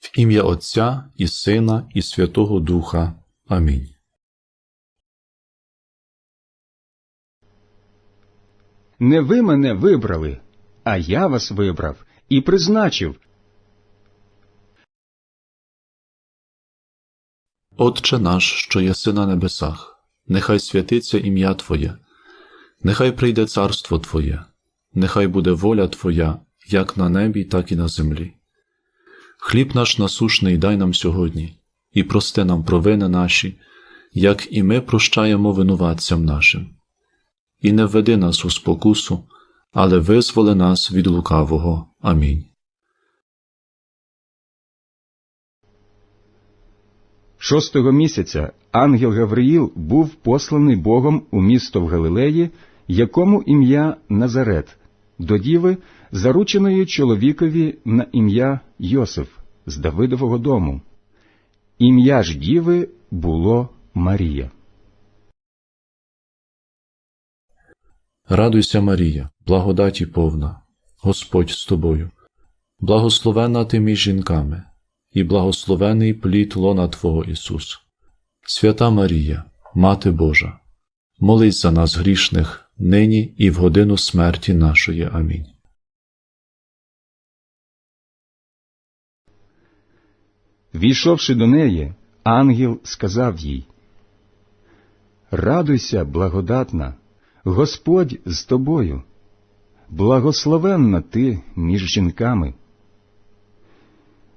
В ім'я Отця і Сина, і Святого Духа. Амінь. Не ви мене вибрали, а я вас вибрав і призначив. Отче наш, що єси на небесах, нехай святиться ім'я Твоє, нехай прийде царство Твоє, нехай буде воля Твоя, як на небі, так і на землі. Хліб наш насушний дай нам сьогодні, і прости нам провини наші, як і ми прощаємо винуватцям нашим. І не введи нас у спокусу, але визволи нас від лукавого. Амінь. Шостого місяця ангел Гавриїл був посланий Богом у місто в Галилеї, якому ім'я Назарет, до діви, зарученої чоловікові на ім'я Йосиф з Давидового дому. Ім'я ж діви було Марія. Радуйся, Марія, благодаті повна, Господь з тобою, благословена ти між жінками, і благословений плід лона Твого Ісус. Свята Марія, Мати Божа, молись за нас грішних, нині і в годину смерті нашої. Амінь. Війшовши до неї, ангел сказав їй Радуйся, благодатна, Господь з тобою, благословенна ти між жінками.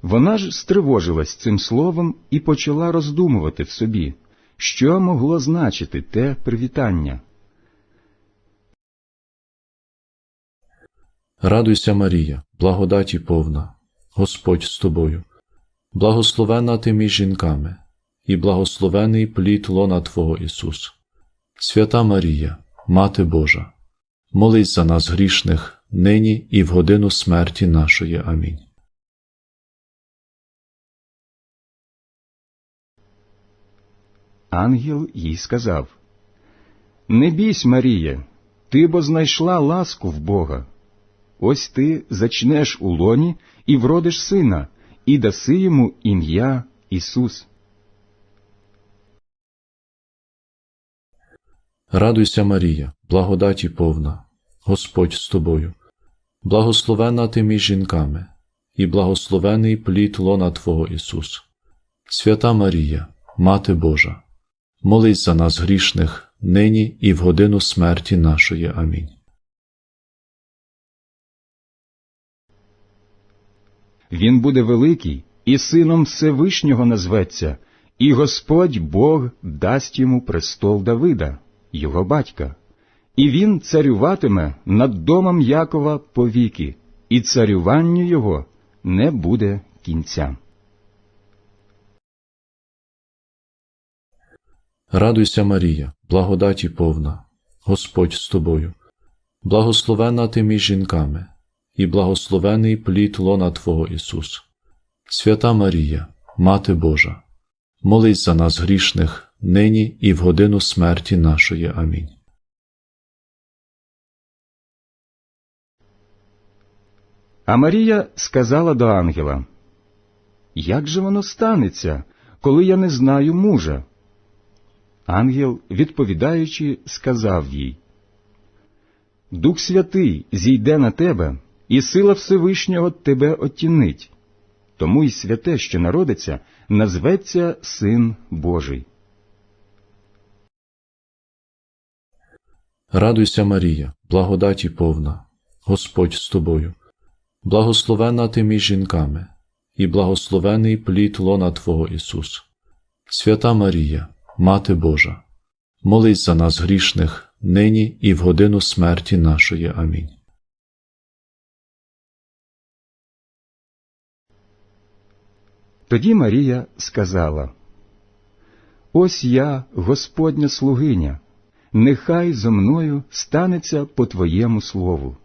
Вона ж стривожилась цим словом і почала роздумувати в собі, що могло значити те привітання. Радуйся, Марія, благодаті повна, Господь з тобою, благословена ти між жінками, і благословений плід лона Твого Ісус. Свята Марія, Мати Божа, молись за нас грішних, нині і в годину смерті нашої. Амінь. Ангел їй сказав Не бійсь, Марія, ти бо знайшла ласку в Бога. Ось ти зачнеш у лоні і вродиш сина, і даси йому ім'я Ісус. Радуйся, Марія, благодаті повна, Господь з тобою, благословена ти між жінками, і благословений плід лона Твого Ісус. Свята Марія, Мати Божа, молись за нас грішних, нині і в годину смерті нашої. Амінь. Він буде великий і сином Всевишнього назветься, і Господь Бог дасть йому престол Давида, його батька, і він царюватиме над домом Якова повіки, і царюванню його не буде кінця. Радуйся, Марія, благодаті повна, Господь з тобою, благословена ти між жінками, і благословений плід лона Твого Ісус. Свята Марія, Мати Божа, молись за нас грішних, нині і в годину смерті нашої. Амінь. А Марія сказала до ангела, Як же воно станеться, коли я не знаю мужа? Ангел, відповідаючи, сказав їй, Дух Святий зійде на тебе, і сила Всевишнього тебе оттінить. Тому й святе, що народиться, назветься Син Божий. Радуйся, Марія, благодаті повна, Господь з тобою, благословена ти між жінками, і благословений плід лона Твого Ісус. Свята Марія, Мати Божа, молись за нас грішних, нині і в годину смерті нашої. Амінь. Тоді Марія сказала, Ось я, Господня слугиня, нехай зо мною станеться по твоєму слову.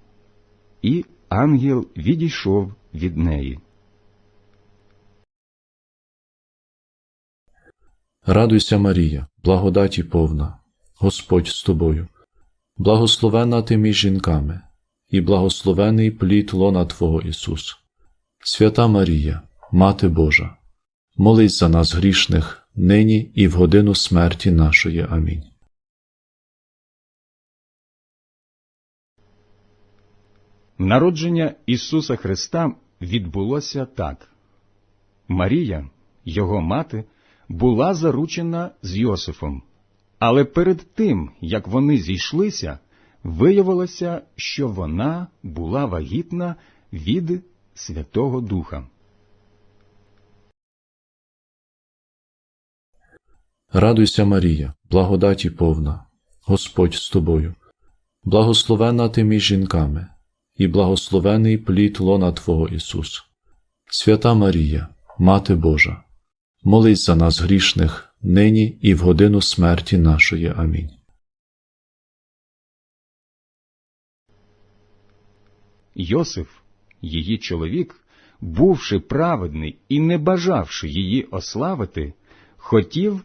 І ангел відійшов від неї. Радуйся, Марія, благодаті повна, Господь з тобою, благословена ти між жінками, і благословений плід лона Твого Ісус. Свята Марія, Мати Божа, молись за нас грішних, нині і в годину смерті нашої. Амінь. Народження Ісуса Христа відбулося так. Марія, його мати, була заручена з Йосифом, але перед тим, як вони зійшлися, виявилося, що вона була вагітна від Святого Духа. Радуйся, Марія, благодаті повна, Господь з тобою, благословена ти між жінками, і благословений плід лона Твого Ісус. Свята Марія, Мати Божа, молись за нас грішних, нині і в годину смерті нашої. Амінь. Йосиф, її чоловік, бувши праведний і не бажавши її ославити, хотів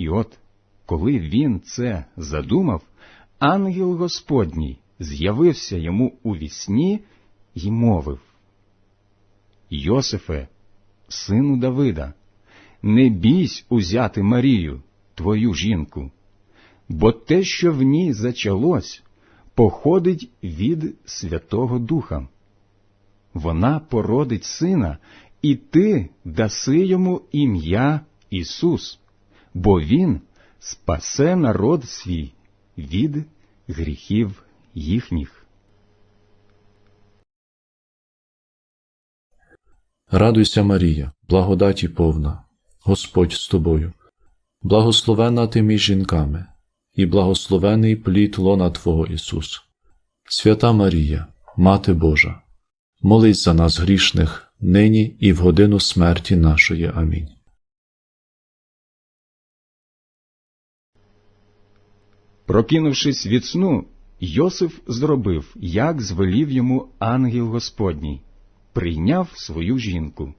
І от, коли він це задумав, ангел Господній з'явився йому у вісні й мовив Йосифе, сину Давида, не бійсь узяти Марію, твою жінку, бо те, що в ній зачалось, походить від Святого Духа. Вона породить сина, і ти даси йому ім'я Ісус, бо Він спасе народ свій від гріхів їхніх. Радуйся, Марія, благодаті повна, Господь з тобою, благословена ти між жінками, і благословений плід лона Твого Ісус. Свята Марія, Мати Божа, молись за нас грішних, нині і в годину смерті нашої. Амінь. Прокинувшись від сну, Йосиф зробив, як звелів йому ангел Господній, прийняв свою жінку,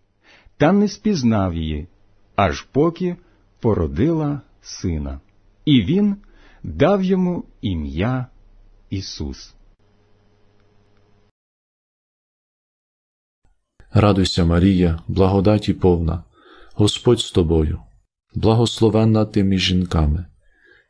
та не спізнав її, аж поки породила сина. І він дав йому ім'я Ісус. Радуйся, Марія, благодаті повна, Господь з тобою, благословенна ти між жінками,